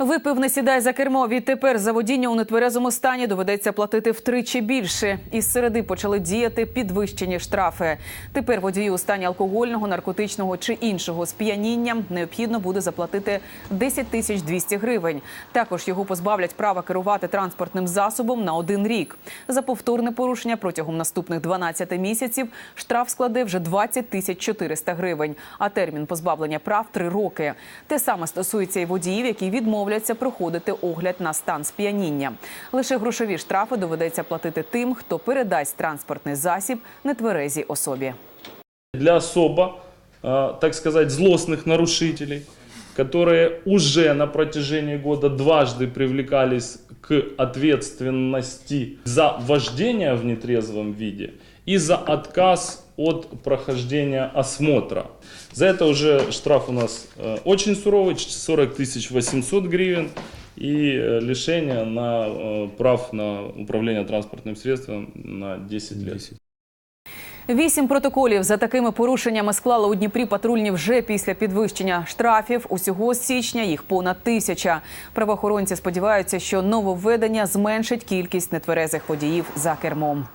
Випив не сідай за кермо. Відтепер за водіння у нетверезому стані доведеться платити втричі більше. Із середи почали діяти підвищені штрафи. Тепер водію у стані алкогольного, наркотичного чи іншого сп'яніння необхідно буде заплатити 10 тисяч 200 гривень. Також його позбавлять права керувати транспортним засобом на один рік. За повторне порушення протягом наступних 12 місяців штраф складе вже 20 тисяч 400 гривень, а термін позбавлення прав 3 роки. Те саме стосується і водіїв, які відмовляться проходити огляд на стан сп'яніння. Лише грошові штрафи доведеться платити тим, хто передасть транспортний засіб нетверезій особі. для особо, э, так сказать, злостных нарушителей, которые уже на протяжении года дважды привлекались к ответственности за вождение в нетрезвом виде и за отказ от прохождения осмотра. За это уже штраф у нас э, очень суровый, 40 800 гривен и э, лишение на э, прав на управление транспортным средством на 10 лет. Вісім протоколів за такими порушеннями склали у Дніпрі патрульні вже після підвищення штрафів. Усього з січня їх понад тисяча. Правоохоронці сподіваються, що нововведення зменшить кількість нетверезих водіїв за кермом.